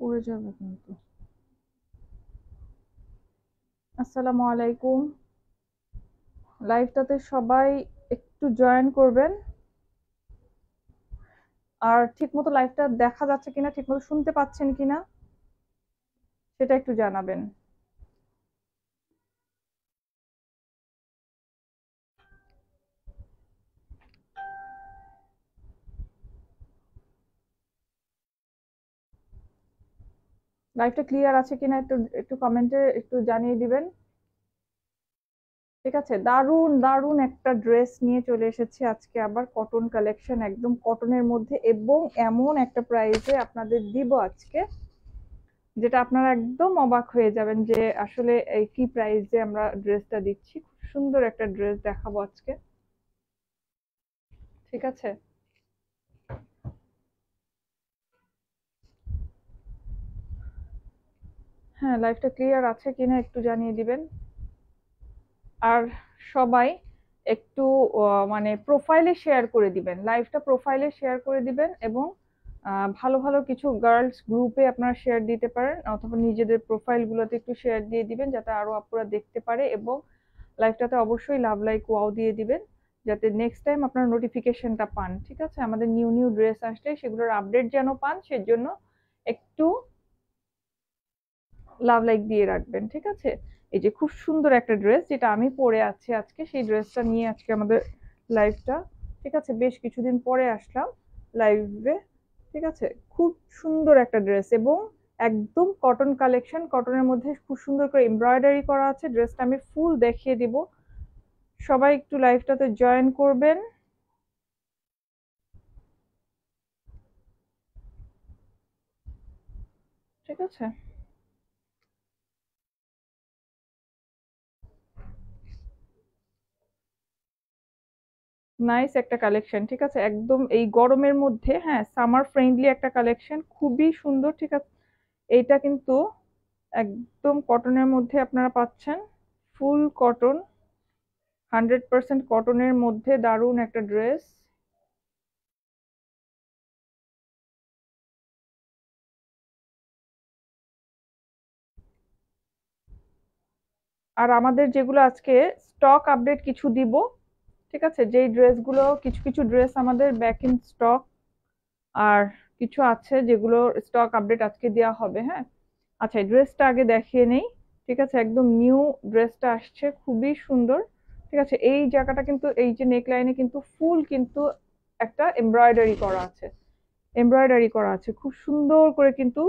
উড়ে যাবে কিন্তু। আসসালামু আলাইকুম। লাইভটাতে সবাই একটু জয়েন করবেন। আর ঠিকমতো লাইভটা দেখা যাচ্ছে কিনা, ঠিকমতো শুনতে পাচ্ছেন কিনা, সেটা একটু জানাবেন। লাইভটা ক্লিয়ার আছে কিনা একটু একটু কমেন্টে একটু জানিয়ে দিবেন। ঠিক আছে দারুণ দারুণ একটা ড্রেস নিয়ে চলে এসেছি আজকে আবার কটন কালেকশন একদম কটনের মধ্যে এবং এমন একটা প্রাইসে আপনাদের দিব আজকে, যেটা আপনারা একদম অবাক হয়ে যাবেন যে আসলে এই কি প্রাইসে আমরা ড্রেসটা দিচ্ছি। খুব সুন্দর একটা ড্রেস দেখাবো আজকে। ঠিক আছে? হ্যাঁ লাইভটা ক্লিয়ার আছে কিনা একটু জানিয়ে দিবেন। আর সবাই একটু মানে প্রোফাইলে শেয়ার করে দিবেন। লাইভটা প্রোফাইলে শেয়ার করে দিবেন এবং ভালো ভালো কিছু গার্লস গ্রুপে আপনারা শেয়ার দিতে পারেন অথবা নিজেদের প্রোফাইলগুলোতে একটু শেয়ার দিয়ে দিবেন যাতে আরও আপুরা দেখতে পারে এবং লাইভটাতে অবশ্যই লাভ লাইক ওয়াও দিয়ে দিবেন যাতে নেক্সট টাইম আপনারা নোটিফিকেশনটা পান, ঠিক আছে? আমাদের নিউ নিউ ড্রেস আসলে সেগুলোর আপডেট যেন পান, সেজন্য একটু লাভ লাইক দিয়ে রাখবেন, ঠিক আছে? এই যে খুব সুন্দর একটা ড্রেস যেটা আমি পরে আছি আজকে, সেই ড্রেসটা নিয়ে আজকে আমাদের লাইভটা ঠিক আছে? বেশ কিছুদিন পরে আসলাম লাইভে ঠিক আছে? খুব সুন্দর একটা ড্রেস এবং একদম কটন কালেকশন কটনের মধ্যে খুব সুন্দর করে এমব্রয়ডারি করা আছে। ড্রেসটা আমি ফুল দেখিয়ে দিব। সবাই একটু লাইভটাতে জয়েন করবেন। ঠিক আছে? নাইস একটা কালেকশন ঠিক আছে? একদম এই গরমের মধ্যে হ্যাঁ সামার ফ্রেন্ডলি একটা কালেকশন খুবই সুন্দর, ঠিক আছে? এইটা কিন্তু একদম কটনের মধ্যে আপনারা পাচ্ছেন। ফুল কটন হান্ড্রেড পার্সেন্ট কটনের মধ্যে দারুণ একটা ড্রেস আর আমাদের যেগুলো আজকে স্টক আপডেট কিছু দিব ঠিক আছে? যেই ড্রেসগুলো কিছু কিছু ড্রেস আমাদের ব্যাক ইন স্টক আর কিছু আছে যেগুলো স্টক আপডেট আজকে দেওয়া হবে হ্যাঁ? আচ্ছা এই ড্রেসটা আগে দেখিয়ে নেই, ঠিক আছে? একদম নিউ ড্রেসটা আসছে, খুবই সুন্দর, ঠিক আছে? এই জায়গাটা কিন্তু, এই যে নেক লাইনে কিন্তু ফুল কিন্তু একটা এমব্রয়ডারি করা আছে এমব্রয়ডারি করা আছে, খুব সুন্দর করে কিন্তু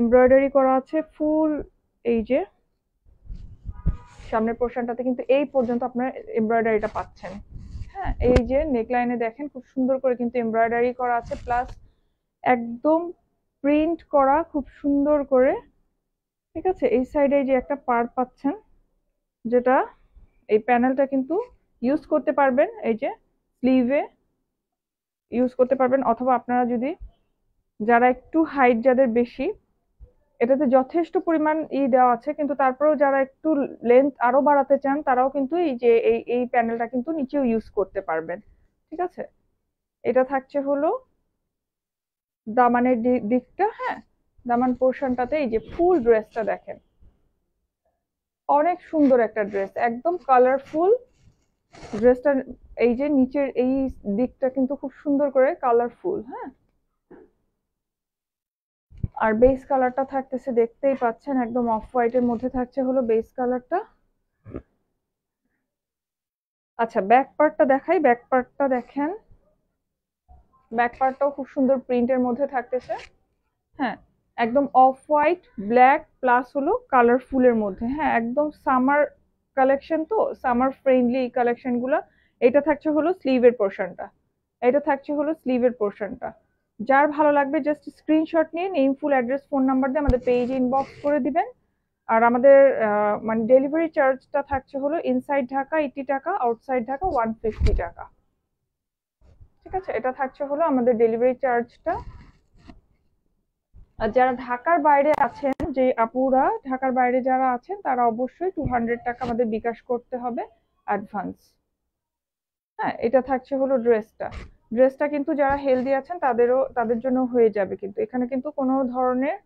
এমব্রয়ডারি করা আছে ফুল এই যে, সামনের পোর্শনটাতে কিন্তু এই পর্যন্ত আপনার এমব্রয়ডারিটা পাচ্ছেন। হ্যাঁ এই যে নেকলাইনে দেখেন খুব সুন্দর করে কিন্তু এমব্রয়ডারি করা আছে প্লাস একদম প্রিন্ট করা খুব সুন্দর করে, ঠিক আছে? এই সাইডে যে একটা পার পাচ্ছেন, যেটা এই প্যানেলটা কিন্তু ইউজ করতে পারবেন, এই যে স্লিভে ইউজ করতে পারবেন, অথবা আপনারা যদি, যারা একটু হাইট যাদের বেশি এটাতে যথেষ্ট পরিমাণ ই দেওয়া আছে, কিন্তু তারপরেও যারা একটু লেন্থ আরও বাড়াতে চান, তারাও কিন্তু এই যে, এই এই প্যানেলটা কিন্তু নিচেও ইউজ করতে পারবেন। ঠিক আছে? এটা থাকছে হলো দামানের দিকটা হ্যাঁ? দামান পোর্শনটাতে এই যে ফুল ড্রেসটা দেখেন। অনেক সুন্দর একটা ড্রেস একদম কালারফুল ড্রেসটা এই যে নিচের এই দিকটা কিন্তু খুব সুন্দর করে কালারফুল হ্যাঁ? আর বেস কালারটা থাকতেছে দেখতেই পাচ্ছেন, একদম অফ হোয়াইটের মধ্যে থাকছে হলো বেস কালারটা আচ্ছা ব্যাক পার্টটা দেখাই ব্যাক পার্টটা দেখেন। ব্যাক পার্টটাও খুব সুন্দর প্রিন্টের মধ্যে থাকতেছে। হ্যাঁ একদম অফ হোয়াইট ব্ল্যাক প্লাস হলো কালারফুলের মধ্যে। হ্যাঁ একদম সামার কালেকশন তো সামার ফ্রেন্ডলি এই কালেকশনগুলো এটা থাকছে হলো স্লিভের পোর্শনটা এটা থাকছে হলো স্লিভের পোর্শনটা যার ভালো লাগবে জাস্ট স্ক্রিনশট নিয়ে name full address phone number দিয়ে আমাদের পেজে ইনবক্স করে দিবেন। আর আমাদের মানে ডেলিভারি চার্জটা থাকছে হলো ইনসাইড ঢাকা এইটি টাকা আউটসাইড ঢাকা ওয়ান ফিফটি টাকা। ঠিক আছে? এটা থাকছে হলো আমাদের ডেলিভারি চার্জটা আর যারা ঢাকার বাইরে আছেন, যে আপুরা ঢাকার বাইরে যারা আছেন, তারা অবশ্যই টু হান্ড্রেড টাকা আমাদের বিকাশ করতে হবে অ্যাডভান্স হ্যাঁ এটা থাকছে হলো ড্রেসটা ড্রেসটা কিন্তু যারা হেলদি আছেন, তাদেরও, তাদের জন্য হয়ে যাবে। কিন্তু এখানে কিন্তু কোনো ধরনের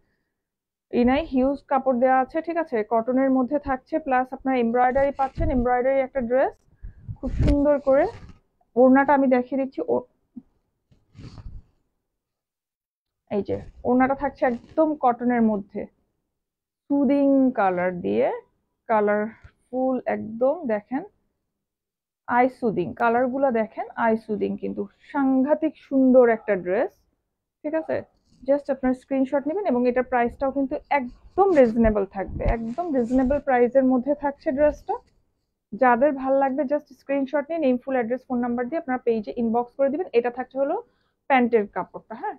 ই নাই হিউজ কাপড় দেওয়া আছে, ঠিক আছে? কটনের মধ্যে থাকছে প্লাস আপনার এমব্রয়ডারি পাচ্ছেন এমব্রয়ডারি একটা ড্রেস খুব সুন্দর করে ওড়নাটা আমি দেখিয়ে দিচ্ছি এই যে, ওড়নাটা থাকছে একদম কটনের মধ্যে। সুদিং কালার দিয়ে কালারফুল একদম, দেখেন। আই সুদিং কালারগুলো দেখেন আই সুদিং কিন্তু সাংঘাতিক সুন্দর একটা ড্রেস ঠিক আছে? জাস্ট আপনার স্ক্রিনশট নেবেন এবং এটার প্রাইসটাও কিন্তু একদম রিজনেবল থাকবে, একদম রিজনেবল প্রাইসের মধ্যে থাকছে ড্রেসটা যাদের ভালো লাগবে জাস্ট স্ক্রিনশট নিয়ে name full address phone number দিয়ে আপনার পেজে ইনবক্স করে দিবেন। এটা থাকছে হলো প্যান্টের কাপড়টা হ্যাঁ?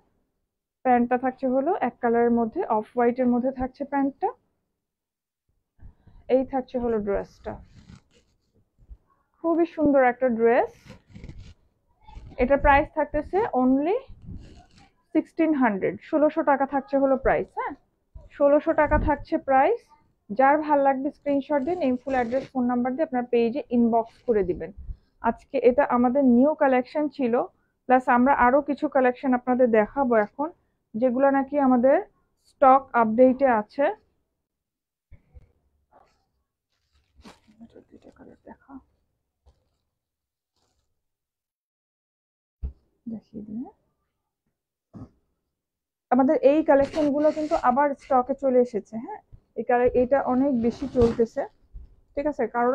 প্যান্টটা থাকছে হলো এক কালারের মধ্যে অফ হোয়াইটের মধ্যে থাকছে প্যান্টটা। এই থাকছে হলো ড্রেসটা খুবই সুন্দর একটা ড্রেস। এটার প্রাইস থাকতেছে অনলি সিক্সটিন হান্ড্রেড ষোলোশো টাকা থাকছে হলো প্রাইস হ্যাঁ? ষোলোশো টাকা থাকছে প্রাইস যার ভালো লাগবে স্ক্রিনশট দিয়ে name full address phone number দিয়ে আপনার পেজে ইনবক্স করে দিবেন। আজকে এটা আমাদের নিউ কালেকশন ছিল প্লাস আমরা আরও কিছু কালেকশন আপনাদের দেখাবো এখন, যেগুলো নাকি আমাদের স্টক আপডেটে আছে দেখা দেখিয়ে দিই হ্যাঁ। আমাদের এই কালেকশনগুলো কিন্তু আবার স্টকে চলে এসেছে হ্যাঁ? এই এটা অনেক বেশি চলতেছে, ঠিক আছে? কারণ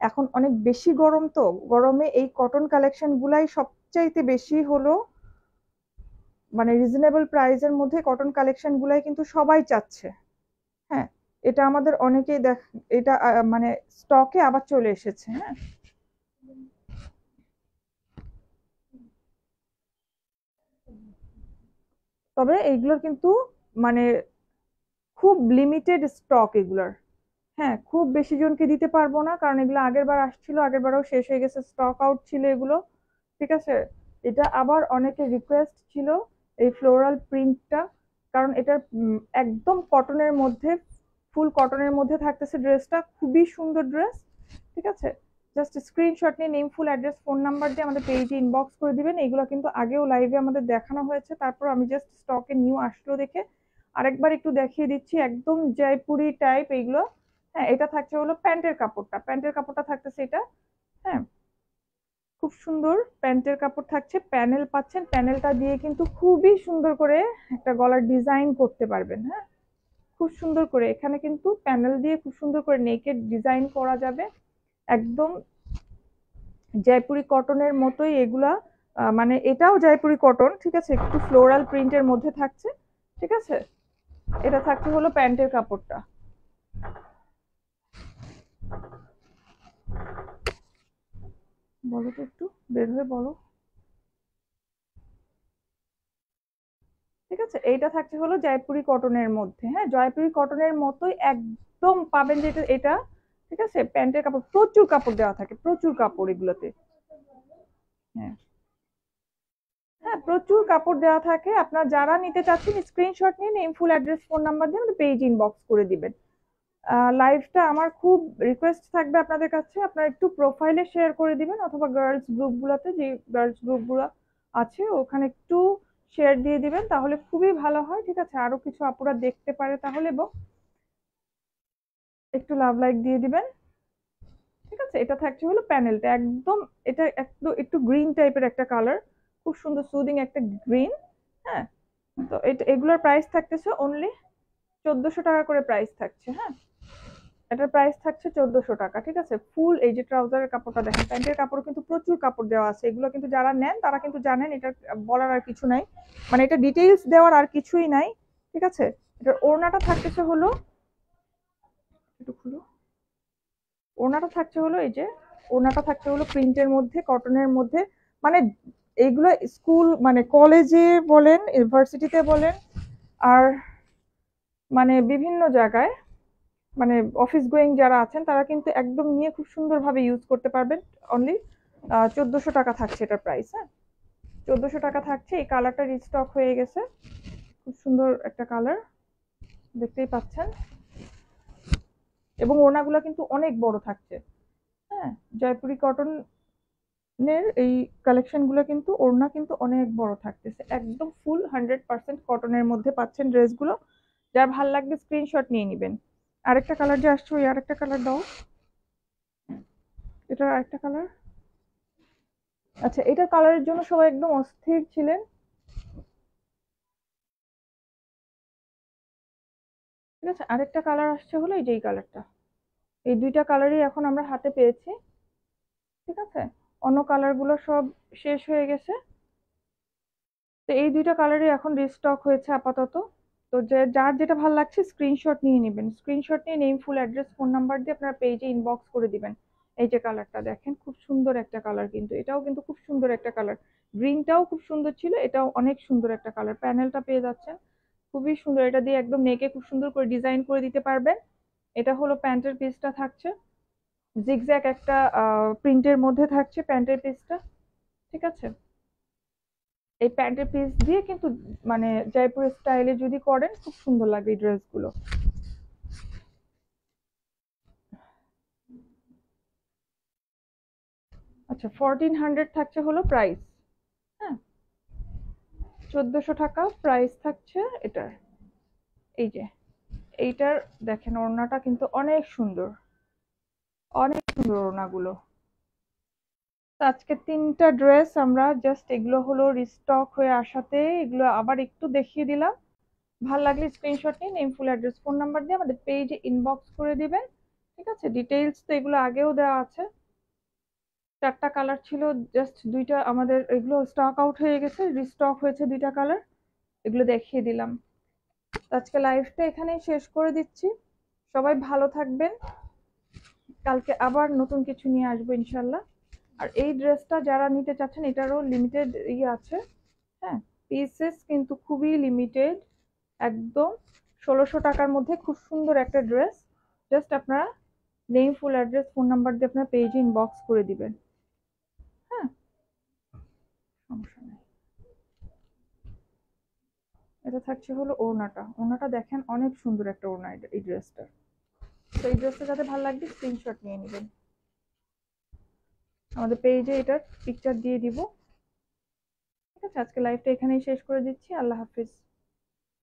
এখন অনেক বেশি গরম তো, গরমে এই কটন কালেকশন গুলাই সবচাইতে বেশি হলো মানে রিজনেবল প্রাইসের মধ্যে কটন কালেকশন গুলাই কিন্তু সবাই চাচ্ছে হ্যাঁ? এটা আমাদের অনেকেই দেখ, এটা মানে স্টকে আবার চলে এসেছে হ্যাঁ? তবে এইগুলোর কিন্তু মানে খুব লিমিটেড স্টক এগুলোর। হ্যাঁ খুব বেশি জনকে দিতে পারব না, কারণ এগুলো আগের বার আসছিল, আগের বারও শেষ হয়ে গেছে স্টক আউট ছিল এগুলো। ঠিক আছে? এটা আবার অনেকে রিকোয়েস্ট ছিল এই ফ্লোরাল প্রিন্টটা কারণ এটা একদম কটনের মধ্যে ফুল কটনের মধ্যে থাকতেছে ড্রেসটা খুবই সুন্দর ড্রেস ঠিক আছে? জাস্ট স্ক্রিনশট নিয়ে name full address phone number দিয়ে আমাদের পেজে ইনবক্স করে দিবেন। এগুলো কিন্তু আগেও লাইভে আমাদের দেখানো হয়েছে। তারপর আমি জাস্ট স্টকে নিউ আসলো দেখে আরেকবার একটু দেখিয়ে দিচ্ছি। একদম জয়পুরি টাইপ এইগুলো হ্যাঁ এটা থাকছে হলো প্যান্টের কাপড়টা। প্যান্টের কাপড়টা থাকতেছে এটা। হ্যাঁ খুব সুন্দর প্যান্টের কাপড় থাকছে। প্যানেল পাচ্ছেন। প্যানেলটা দিয়ে কিন্তু খুবই সুন্দর করে একটা গলার ডিজাইন করতে পারবেন। হ্যাঁ খুব সুন্দর করে। এখানে কিন্তু প্যানেল দিয়ে খুব সুন্দর করে নেকের ডিজাইন করা যাবে। একদম জয়পুরি কটনের মতোই এগুলা মানে এটাও জয়পুরি কটন, ঠিক আছে? একটু ফ্লোরাল প্রিন্টের মধ্যে থাকছে, ঠিক আছে? এটা থাকছে হলো প্যান্টের কাপড়টা। বলো তো একটু, বের হয়ে বলো। ঠিক আছে? এইটা থাকছে হলো জয়পুরি কটনের মধ্যে হ্যাঁ? জয়পুরি কটনের মতোই একদম পাবেন যেটা, এটা ঠিক আছে? প্যান্টের কাপড়, প্রচুর কাপড় দেওয়া থাকে, প্রচুর কাপড় এগুলোতে। হ্যাঁ। হ্যাঁ প্রচুর কাপড় দেওয়া থাকে। আপনার যারা নিতে চাচ্ছেন স্ক্রিনশট নিয়ে name full address phone number দিয়ে আমাদের পেজ ইনবক্স করে দিবেন। লাইভটা আমার খুব রিকোয়েস্ট থাকবে আপনাদের কাছে। আপনারা একটু প্রোফাইলে শেয়ার করে দিবেন, অথবা গার্লস গ্রুপগুলোতে যে গার্লস গ্রুপগুলো আছে, ওখানে একটু শেয়ার দিয়ে দিবেন, তাহলে খুবই ভালো হয়। ঠিক আছে? আরও কিছু আপুরা দেখতে পারে তাহলে এবং একটু লাভ লাইক দিয়ে দিবেন। ঠিক আছে? এটা থাকছে হলো প্যানেলটা। একদম এটা একটু একটু গ্রিন টাইপের একটা কালার খুব সুন্দর সুদিং একটা গ্রিন হ্যাঁ? তো এটা, এগুলোর প্রাইস থাকতেছে অনলি চোদ্দশো টাকা করে প্রাইস থাকছে হ্যাঁ? এটার প্রাইস থাকছে চোদ্দশো টাকা, ঠিক আছে? ফুল এই যে ট্রাউজারের কাপড়টা দেখেন প্যান্টের কাপড় কিন্তু প্রচুর কাপড় দেওয়া আছে। এগুলো কিন্তু যারা নেন, তারা কিন্তু জানেন এটা বলার আর কিছু নাই। মানে এটা ডিটেইলস দেওয়ার আর কিছুই নাই, ঠিক আছে? এটার ওড়নাটা থাকতেছে হলো একটু খুলো। ওড়নাটা থাকছে হলো এই যে, ওড়নাটা থাকছে হলো প্রিন্টের মধ্যে, কটনের মধ্যে মানে এইগুলো স্কুল মানে কলেজে বলেন, ইউনিভার্সিটিতে বলেন, আর মানে বিভিন্ন জায়গায় মানে অফিস গোয়িং যারা আছেন, তারা কিন্তু একদম নিয়ে খুব সুন্দরভাবে ইউজ করতে পারবেন অনলি চোদ্দোশো টাকা থাকছে এটার প্রাইস হ্যাঁ? চোদ্দোশো টাকা থাকছে, এই কালারটা রিস্টক হয়ে গেছে। খুব সুন্দর একটা কালার দেখতেই পাচ্ছেন। এবং ওড়নাগুলো কিন্তু অনেক বড় থাকছে। হ্যাঁ জয়পুরি কটনের এই কালেকশনগুলো কিন্তু ওড়না কিন্তু অনেক বড় থাকতেছে। একদম ফুল হান্ড্রেড পার্সেন্ট কটনের মধ্যে পাচ্ছেন ড্রেসগুলো। যার ভালো লাগবে স্ক্রিনশট নিয়ে নেবেন। আরেকটা কালার যে আসছে, ওই আরেকটা কালার দাও। এটার আরেকটা কালার আচ্ছা এটা কালারের জন্য সবাই একদম অস্থির ছিলেন। ঠিক আছে? আরেকটা কালার আসছে হলো এই যে এই কালারটা এই দুইটা কালারই এখন আমরা হাতে পেয়েছি। ঠিক আছে? অন্য কালারগুলো সব শেষ হয়ে গেছে। তো এই দুইটা কালারই এখন রিস্টক হয়েছে আপাতত। তো যে, যার যেটা ভালো লাগছে স্ক্রিনশট নিয়ে নেবেন। স্ক্রিনশট নিয়ে name full address phone number দিয়ে আপনার পেজে ইনবক্স করে দিবেন। এই যে কালারটা দেখেন, খুব সুন্দর একটা কালার কিন্তু। এটাও কিন্তু খুব সুন্দর একটা কালার গ্রিনটাও খুব সুন্দর ছিল, এটাও অনেক সুন্দর একটা কালার প্যানেলটা পেয়ে যাচ্ছেন। খুবই সুন্দর। এটা দিয়ে একদম নেকে খুব সুন্দর করে ডিজাইন করে দিতে পারবেন। এটা হলো প্যান্টের পিসটা থাকছে। জিগজ্যাগ একটা প্রিন্টের মধ্যে থাকছে প্যান্টের পিসটা ঠিক আছে? এই প্যান্টের পিস দিয়ে কিন্তু মানে জয়পুর স্টাইলে যদি করেন, খুব সুন্দর লাগবে এই ড্রেসগুলো আচ্ছা ফোরটিন হান্ড্রেড থাকছে হলো প্রাইস চোদ্দোশো টাকা প্রাইস থাকছে এটার। এই যে, এইটার দেখেন ওড়নাটা কিন্তু অনেক সুন্দর। অনেক সুন্দর ওড়নাগুলো। আজকে তিনটা ড্রেস আমরা জাস্ট এগুলো হলো রিস্টক হয়ে আসাতে এগুলো আবার একটু দেখিয়ে দিলাম। ভালো লাগলে স্ক্রিনশট নিন name full address phone number দিয়ে আমাদের পেজে ইনবক্স করে দিবেন। ঠিক আছে? ডিটেইলস তো এগুলো আগেও দেওয়া আছে। চারটা কালার ছিল জাস্ট দুইটা আমাদের এগুলো স্টক আউট হয়ে গেছে রিস্টক হয়েছে দুইটা কালার এগুলো দেখিয়ে দিলাম। আজকে লাইভটা এখানেই শেষ করে দিচ্ছি। সবাই ভালো থাকবেন। কালকে আবার নতুন কিছু নিয়ে আসব ইনশাল্লাহ। আর এই ড্রেসটা যারা নিতে চাচ্ছেন, এটারও লিমিটেড ই আছে। হ্যাঁ পিসেস কিন্তু খুবই লিমিটেড একদম। ষোলোশো টাকার মধ্যে খুব সুন্দর একটা ড্রেস জাস্ট আপনারা name full address phone number দিয়ে আপনার পেজে ইনবক্স করে দিবেন হ্যাঁ সমস্যা নেই এটা থাকছে হলো ওড়নাটা। ওড়নাটা দেখেন অনেক সুন্দর একটা ওড়না এই ড্রেসটা। তো এই ড্রেসটা যাতে ভালো লাগবে স্ক্রিনশট নিয়ে নেবেন। আমাদের পেজে এটার পিকচার দিয়ে দিব। ঠিক আছে, আজকে লাইভটা এখানেই শেষ করে দিচ্ছি। আল্লাহ হাফিজ।